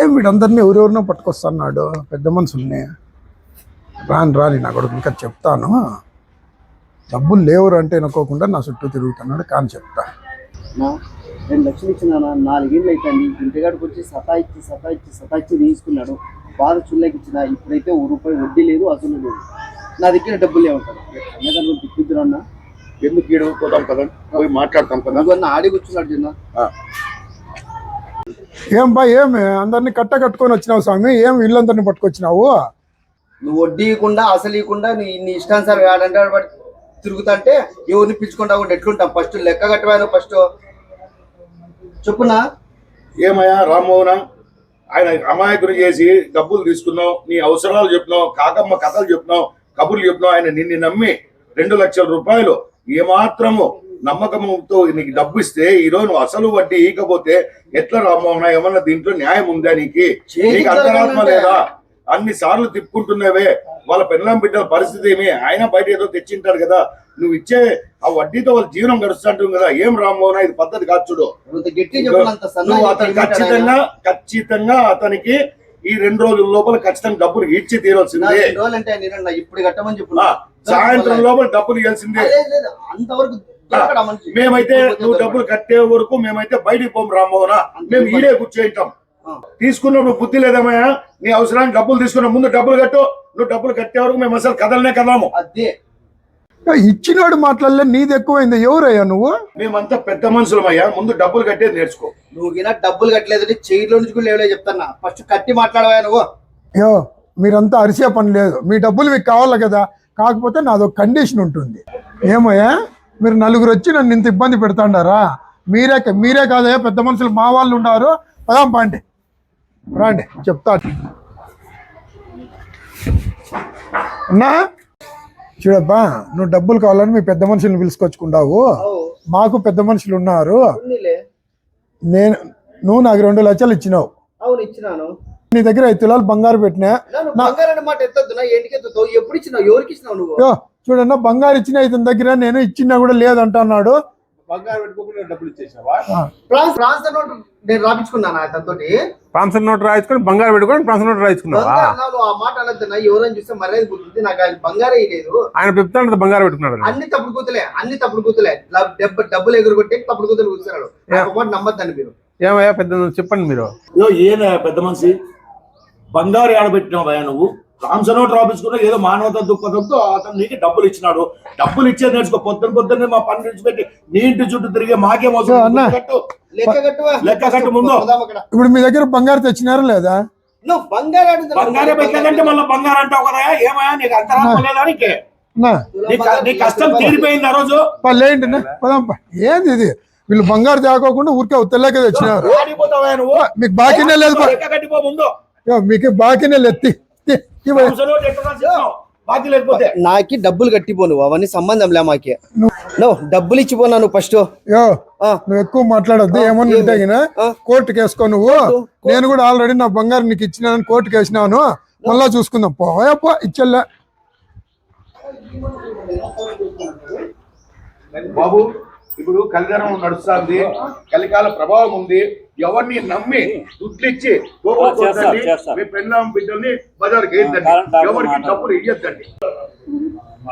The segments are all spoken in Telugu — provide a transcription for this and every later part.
ఏం వీడందరినీ ఎవరెవరినో పట్టుకొస్తున్నాడు? పెద్ద మనుషుల్ని. రాని రాని నా కొడుకు ఇంకా చెప్తాను. డబ్బులు లేవురు అంటే అనుకోకుండా నా చుట్టూ తిరుగుతున్నాడు కానీ చెప్తా. రెండు లక్షలు ఇచ్చిన నాలుగేళ్ళు అవుతుంది ఇంటికాడికి వచ్చి సతాయిచ్చి సతాయిచ్చి సతాయిచ్చి తీసుకున్నాడు. బాధ చుల్లకి ఇచ్చిన ఇప్పుడైతే ఓ రూపాయి వడ్డీ లేదు అసలు లేదు. నా దగ్గర డబ్బులు లేవుంటారు అన్నగారు తిప్పిద్దురు అన్న? ఎందుకు పోదాం కదా పోయి మాట్లాడతాం కదా నువ్వు ఆడి కూర్చున్నాడు చిన్న ఏం బా ఏమి? అందరినీ కట్ట కట్టుకొని వచ్చినావు స్వామి. ఏం ఇల్లందరినీ పట్టుకొచ్చినావు? నువ్వు వడ్డీ ఇవ్వకుండా అసలు ఇవ్వకుండా నీ నీ ఇష్టానుసారం తిరుగుతుంటే ఎవరిని పిలుచుకుంటా కూడా ఎట్లుంటాం? ఫస్ట్ లెక్క కట్టవాను ఫస్ట్? చెప్పునా ఏమయ్యా రామ్మోహన ఆయన అమాయకుని చేసి డబ్బులు తీసుకున్నావు నీ అవసరాలు చెప్పినావు కాకమ్మ కథలు చెప్పినావు కబుర్లు చెప్పినావు ఆయన నిన్ను నమ్మి రెండు లక్షల రూపాయలు ఏమాత్రము నమ్మకంతో నీకు డబ్బు ఇస్తే ఈ రోజు నువ్వు అసలు వడ్డీ ఇకపోతే ఎట్లా రామ్మోహన ఏమన్నా దీంట్లో న్యాయం ఉందా నీకు? నీకు అంతరాత్మ లేదా? అన్ని సార్లు తిప్పుకుంటున్నావే. వాళ్ళ పెళ్ళం బిడ్డల పరిస్థితి ఏమి? ఆయన బయట ఏదో తెచ్చింటాడు కదా. నువ్వు ఇచ్చే ఆ వడ్డీతో వాళ్ళ జీవనం గడుస్తుంటుంది కదా. ఏం రామ్మోహన ఇది పద్ధతి కాదు చూడు. నువ్వు అతను ఖచ్చితంగా ఖచ్చితంగా అతనికి ఈ రెండు రోజుల లోపల ఖచ్చితంగా డబ్బులు ఇచ్చి తీరాల్సిందే. ఇప్పుడు కట్టమని చెప్పు సాయంత్రం లోపల డబ్బులు ఇవ్వాల్సిందే. లేదు, అంతవరకు? మేమైతే నువ్వు డబ్బులు కట్టే వరకు మేమైతే బయటికి పోం రామ్మోహన మేము ఈడే కూర్చోయింటాం. తీసుకున్నప్పుడు బుద్ధి లేదమ్మయ్యా నీ అవసరానికి డబ్బులు తీసుకున్న ముందు డబ్బులు కట్టు. నువ్వు డబ్బులు కట్టే వరకు మేము అసలు కదలనే కదలాము. అదే. ఇచ్చినాడు మాట్లాడలే నీది ఎక్కువైంది. ఎవరయ్యా నువ్వు? మేమంతా పెద్ద మనుషులమయ్యా. ముందు డబ్బులు కట్టేది నేర్చుకో. నువ్వు గిన డబ్బులు కట్టలేదు చైర్లో నుంచి కూడా లేవలే చెప్తాన్నా. ఫస్ట్ కట్టి మాట్లాడవా నువ్వు. యో మీరంతా అరిసే పని లేదు. మీ డబ్బులు మీకు కావాలి కదా? కాకపోతే నాదొక కండిషన్ ఉంటుంది. ఏమయ్యా? మీరు నలుగురు వచ్చి నన్ను ఇంత ఇబ్బంది పెడతాండారా మీరే మీరే కాదయ్యా పెద్ద మనుషులు మా వాళ్ళు ఉన్నారు. పదాం పాండి. రాండి చెప్తా. అన్నా? చూడబ్బా నువ్వు డబ్బులు కావాలని మీ పెద్ద మనుషుల్ని పిలుచుకొచ్చుకుంటావు మాకు పెద్ద మనుషులు ఉన్నారు. నేను నువ్వు నాకు రెండు లక్షలు ఇచ్చినావు. అవును ఇచ్చినాను. నీ దగ్గర ఐదు తులాలు బంగారు పెట్టినా? ఎప్పుడు ఇచ్చినావు? ఎవరికి ఇచ్చినావు నువ్వు? చూడన్న బంగారు ఇచ్చిన ఇతని దగ్గర నేను ఇచ్చినా కూడా లేదంటున్నాడు. ప్రాన్సర్ నోట్ రాయించుకొని బంగారు పెట్టుకొని ప్రాన్సర్ నోట్ రాయించుకున్నావా? ఆయన బంగారం ఇయ్యలేదు ఆయన చెప్తాడు బంగారు పెట్టుకున్నాడు అని. అన్ని తప్పుడు కూతులే అన్ని తప్పుడు కూతులే. డబ్బులు ఎగురుకొట్టి తప్పుడు కూతురు కూర్చున్నాడు. నమ్మద్దండి మీరు. ఏమయ్యా పెద్ద చెప్పండి మీరు. యో ఏనా పెద్ద మనిషి? బంగారు ఆడబెట్టినావా నువ్వు? రామ్సనో రాపించుకున్నా ఏదో మానవత దృక్పథంతో అతను నీకు డబ్బులు ఇచ్చినాడు. డబ్బులు ఇచ్చే నేర్చుకో పొద్దున పొద్దున్నే మా పని విడిచిపెట్టి నీ ఇంటి చుట్టూ తిరిగే మాకేం అవసరం? లెక్క కట్టు ముందు. ఇప్పుడు మీ దగ్గర బంగారు తెచ్చినారా లేదా? బంగారం అడుగుతున్నావు. బంగారే పెట్టలేదంటే మళ్ళీ బంగారు అంటావు కదా ఏమయ్యా నీకు అంతరాత్మ లేదా నీకే? నా కష్టం తీరిపోయింది ఆ రోజు. లేండి. ఏంది ఇది? వీళ్ళు బంగారు తేకోకుండా ఊరికే తెల్లకే తెచ్చినారు. మీకు బాకీనే లేదు మీకు బాకీనే లేదు పోయి. నాకి డబ్బులు కట్టిపో నువ్వు అవన్నీ సంబంధం లే మాకి. నువ్వు డబ్బులు ఇచ్చిపోనా నువ్వు ఫస్ట్? యో నువ్వు ఎక్కువ మాట్లాడొద్దు ఏమన్నా ఉంటే గిన కోర్టుకి వేసుకో నువ్వు. నేను కూడా ఆల్రెడీ నా బంగారు నీకు ఇచ్చినానని కోర్టుకి వేసినాను మళ్ళా చూసుకుందాం. పోయప్ప ఇచ్చెల్లా బాబు ఇప్పుడు కళ్యాణం నడుస్తుంది. కలికాల ప్రభావం ఉంది. ఎవరిని నమ్మి దుడ్లిచ్చి పోగొట్టుకోవద్దండి. మీ పెళ్ళాం బిడ్డల్ని బజార్కి వేయద్దండి ఎవరికి డబ్బులు ఇయ్యద్దండి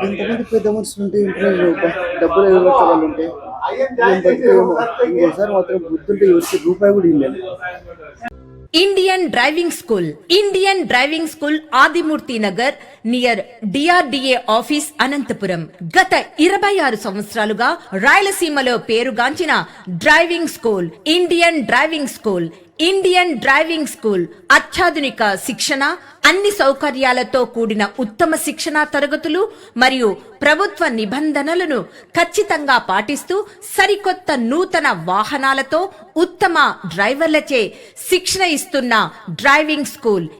ఎంతమంది పెద్ద మనుషులు ఉంటే ఇంట్లో డబ్బులు వాళ్ళు ఉంటే. ఇంకోసారి మాత్రం బుద్ధుంటే ఎవరికి రూపాయి కూడా ఇవ్వలేదు. Indian driving school Indian driving school Adimurthy Nagar near DRDA office Anantapuram. గత ఇరవై ఆరు సంవత్సరాలుగా రాయలసీమలో పేరుగాంచిన driving school Indian driving school Indian driving school అత్యాధునిక శిక్షణ అన్ని సౌకర్యాలతో కూడిన ఉత్తమ శిక్షణా తరగతులు మరియు ప్రభుత్వ నిబంధనలను ఖచ్చితంగా పాటిస్తూ సరికొత్త నూతన వాహనాలతో ఉత్తమ డ్రైవర్లచే శిక్షణ ఇస్తున్న డ్రైవింగ్ స్కూల్